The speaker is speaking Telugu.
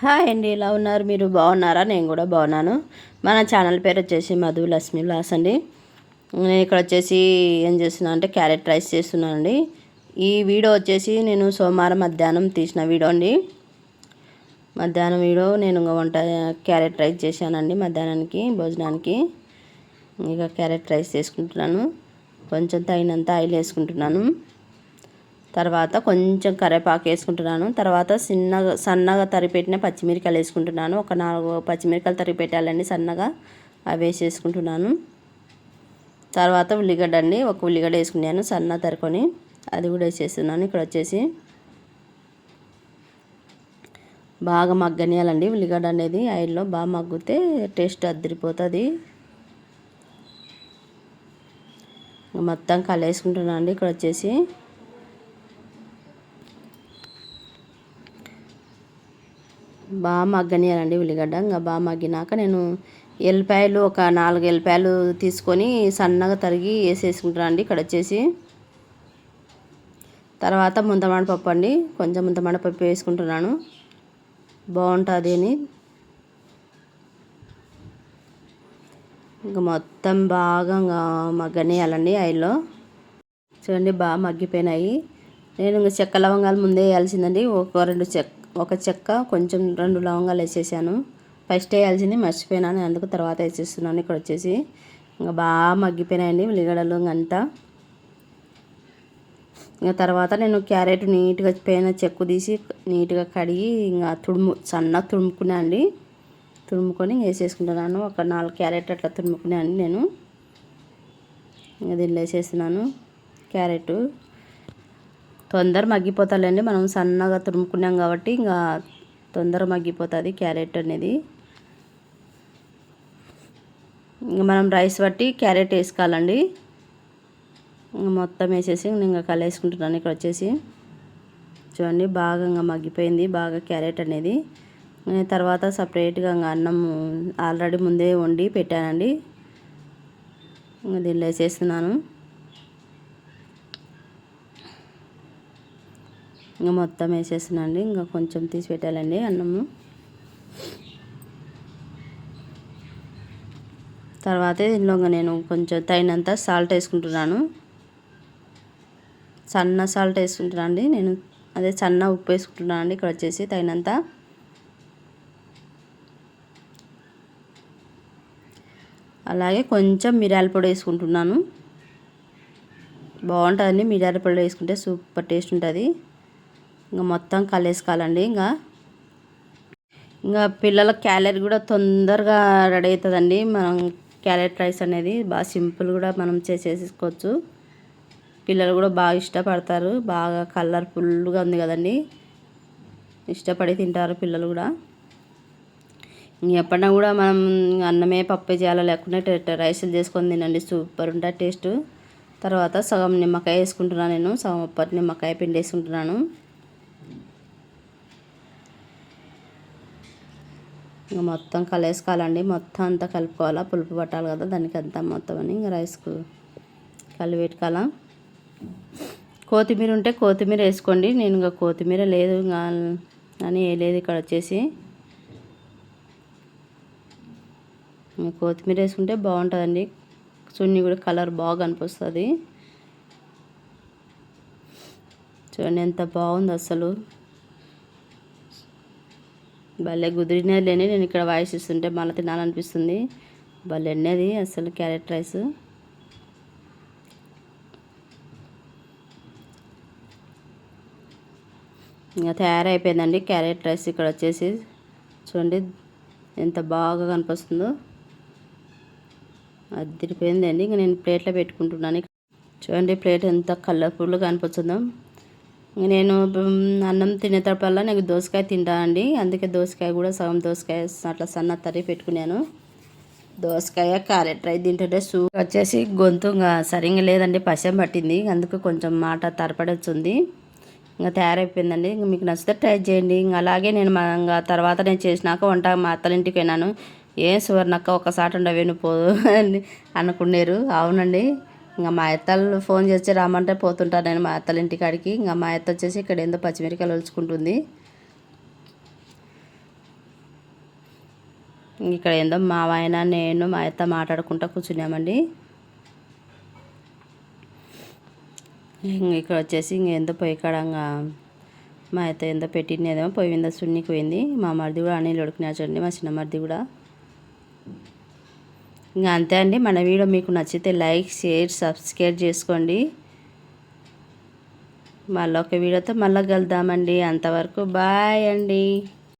హాయ్ అండి ఎలా ఉన్నారు? మీరు బాగున్నారా? నేను కూడా బాగున్నాను. మన ఛానల్ పేరు వచ్చేసి మధు లక్ష్మి లాస్ అండి. నేను ఇక్కడ వచ్చేసి ఏం చేస్తున్నా అంటే క్యారెట్ రైస్ చేస్తున్నానండి ఈ వీడియో వచ్చేసి నేను సోమవారం మధ్యాహ్నం తీసిన వీడియో అండి. మధ్యాహ్నం వీడియో నేను వంట క్యారెట్ రైస్ చేశానండి మధ్యాహ్నానికి భోజనానికి. ఇక క్యారెట్ రైస్ చేసుకుంటున్నాను. కొంచెం తగినంత ఆయిల్ వేసుకుంటున్నాను. తర్వాత కొంచెం కరివేపాకు వేసుకుంటున్నాను. తర్వాత చిన్నగా సన్నగా తరిపెట్టిన పచ్చిమిరకాయలు వేసుకుంటున్నాను. ఒక నాలుగు పచ్చిమిరకాయలు తరిపెట్టాలండి సన్నగా. అవి వేసేసుకుంటున్నాను. తర్వాత ఉల్లిగడ్డ అండి ఒక ఉల్లిగడ్డ వేసుకున్నాను సన్న తరుకొని. అది కూడా వేసేస్తున్నాను. ఇక్కడ వచ్చేసి బాగా మగ్గనియాలండి. ఉల్లిగడ్డ అనేది ఆయిల్లో బాగా మగ్గితే టేస్ట్ అద్దరిపోతుంది మొత్తం కలేసుకుంటున్నాను అండి. ఇక్కడ వచ్చేసి బాగా మగ్గనియాలండి ఉల్లిగడ్డ. ఇంకా బాగా మగ్గినాక నేను ఎల్లిపాయలు ఒక నాలుగు ఎల్లిపాయలు తీసుకొని సన్నగా తరిగి వేసేసుకుంటున్నాను అండి ఇక్కడ వచ్చేసి తర్వాత ముంతమాడపప్పు అండి. కొంచెం ముంతమాడ పప్పు వేసుకుంటున్నాను. బాగుంటుంది అని. ఇంకా మొత్తం బాగా మగ్గనియాలండి ఆయిల్లో. చూడండి బాగా మగ్గిపోయినాయి. నేను ఇంకా చెక్క లవంగాలు ముందే వేయాల్సిందండి. ఒక రెండు చెక్క ఒక చెక్క కొంచెం రెండు లవంగాలు వేసేసాను. ఫస్ట్ వేయాల్సింది మర్చిపోయినాను అందుకు తర్వాత వేసేస్తున్నాను. ఇక్కడ వచ్చేసి ఇంకా బాగా మగ్గిపోయినాయండి ఉల్లిగడ్డలు అంతా. ఇంకా తర్వాత నేను క్యారెట్ నీట్గా పైన చెక్కు తీసి నీట్గా కడిగి ఇంకా తుడుము సన్న తుడుముకున్నా అండి. తుడుముకొని వేసేసుకుంటున్నాను. ఒక నాలుగు క్యారెట్ అట్లా తుడుముకున్నాను నేను. ఇంకా దీనిలో వేసేస్తున్నాను క్యారెట్. తొందర మగ్గిపోతాలండి. మనం సన్నగా తురుముకున్నాం కాబట్టి ఇంకా తొందర మగ్గిపోతుంది క్యారెట్ అనేది. ఇంకా మనం రైస్ బట్టి క్యారెట్ వేసుకోవాలండి. ఇంకా మొత్తం వేసేసి ఇంకా కలేసుకుంటున్నాను. ఇక్కడ వచ్చేసి చూడండి బాగా ఇంకా మగ్గిపోయింది. బాగా క్యారెట్ అనేది. తర్వాత సపరేట్గా ఇంకా అన్నం ఆల్రెడీ ముందే వండి పెట్టానండి. ఇంకా దీనిలో వేసేస్తున్నాను. ఇంకా మొత్తం వేసేసినండి ఇంకా కొంచెం తీసి పెట్టాలండి అన్నము. తర్వాత దీనిలో నేను కొంచెం తగినంత సాల్ట్ వేసుకుంటున్నాను. సన్న సాల్ట్ వేసుకుంటున్నాను అండి నేను అదే సన్న ఉప్పు వేసుకుంటున్నాను అండి ఇక్కడ వచ్చేసి తగినంత. అలాగే కొంచెం మిరియాల పొడి వేసుకుంటున్నాను. బాగుంటుందండి. మిరియాల పొడి వేసుకుంటే సూపర్ టేస్ట్ ఉంటుంది. ఇంకా మొత్తం కలేసుకోవాలండి. ఇంకా ఇంకా పిల్లల క్యాలరీ కూడా తొందరగా రెడీ అవుతుందండి. మనం క్యారెట్ రైస్ అనేది బాగా సింపుల్ కూడా మనం చేసేసుకోవచ్చు. పిల్లలు కూడా బాగా ఇష్టపడతారు. బాగా కలర్ఫుల్గా ఉంది కదండి. ఇష్టపడి తింటారు పిల్లలు కూడా. ఎప్పుడన్నా కూడా మనం అన్నమే పప్పు చేయాలా లేకుంటే రైస్లు చేసుకొని తినండి. సూపర్ ఉంటుంది టేస్ట్. తర్వాత సగం నిమ్మకాయ వేసుకుంటున్నాను నేను. సగం అప్పటి నిమ్మకాయ పిండి వేసుకుంటున్నాను ఇంకా మొత్తం కలేసుకోవాలండి. మొత్తం అంతా కలుపుకోవాలా. పులుపు పట్టాలి కదా దానికి అంతా మొత్తం అని ఇంకా రైస్కు కలిపెట్టుకోవాలా కొత్తిమీర ఉంటే కొత్తిమీర వేసుకోండి. నేను ఇంకా కొత్తిమీర లేదు ఇంకా అని వేయలేదు ఇక్కడ వచ్చేసి. కొత్తిమీర వేసుకుంటే బాగుంటుందండి. చున్నీ కూడా కలర్ బాగా అనిపిస్తుంది చూడండి ఎంత బాగుంది అసలు. భలే కుదిరినలేని నేను ఇక్కడ వాయిస్ ఇస్తుంటే మళ్ళీ తినాలనిపిస్తుంది. భలే ఎన్నది అసలు క్యారెట్ రైస్. ఇంకా తయారైపోయిందండి క్యారెట్ రైస్ ఇక్కడ వచ్చేసి. చూడండి ఎంత బాగా కనిపిస్తుందో. అదిరిపోయిందండి. ఇంకా నేను ప్లేట్లో పెట్టుకుంటున్నాను. చూడండి ప్లేట్ ఎంత కలర్ఫుల్గా కనిపిస్తుందో. నేను అన్నం తినేటప్పుడల్లా నాకు దోసకాయ తింటా అండి. అందుకే దోసకాయ కూడా సగం దోసకాయ అట్లా సన్న తరి పెట్టుకున్నాను. దోసకాయ క్యారెట్ రైస్ తింటుంటే సూ వచ్చేసి గొంతు ఇంకా సరిగ్గా లేదండి పశం పట్టింది. అందుకు కొంచెం మాట తరపడొచ్చుంది ఇంకా తయారైపోయిందండి. ఇంకా మీకు నచ్చితే ట్రై చేయండి. ఇంకా అలాగే నేను ఇంకా తర్వాత నేను చేసినాక వంట మా అత్తలింటికి వెళ్ళాను. ఏం సువర్ణక్క ఒకసారి ఉండవేను పోదు అని అనుకున్నారు. అవునండి. ఇంకా మా అత్తలు ఫోన్ చేసి రామంటే పోతుంటాను నేను మా అత్తల ఇంటికాడికి. ఇంకా మా అత్త వచ్చేసి ఇక్కడ ఏందో పచ్చిమిరకాయలు ఒలుచుకుంటుంది. ఇక్కడ ఏందో మా ఆయన నేను మా అత్త మాట్లాడుకుంటా కూర్చున్నామండి. ఇక్కడ వచ్చేసి ఇంకేందో పోయికాడంగా మా అత్త ఏందో పెట్టినదేమో పోయి మీద సున్నికి పోయింది. మా మరిది కూడా అనిల్ ఉడికినా చూడండి మా చిన్న మరిది కూడా. ఇంకా అంతే అండి. మన వీడియో మీకు నచ్చితే లైక్ షేర్ సబ్స్క్రైబ్ చేసుకోండి. మళ్ళీ ఒక వీడియోతో మళ్ళీ కలుద్దామండి. అంతవరకు బాయ్ అండి.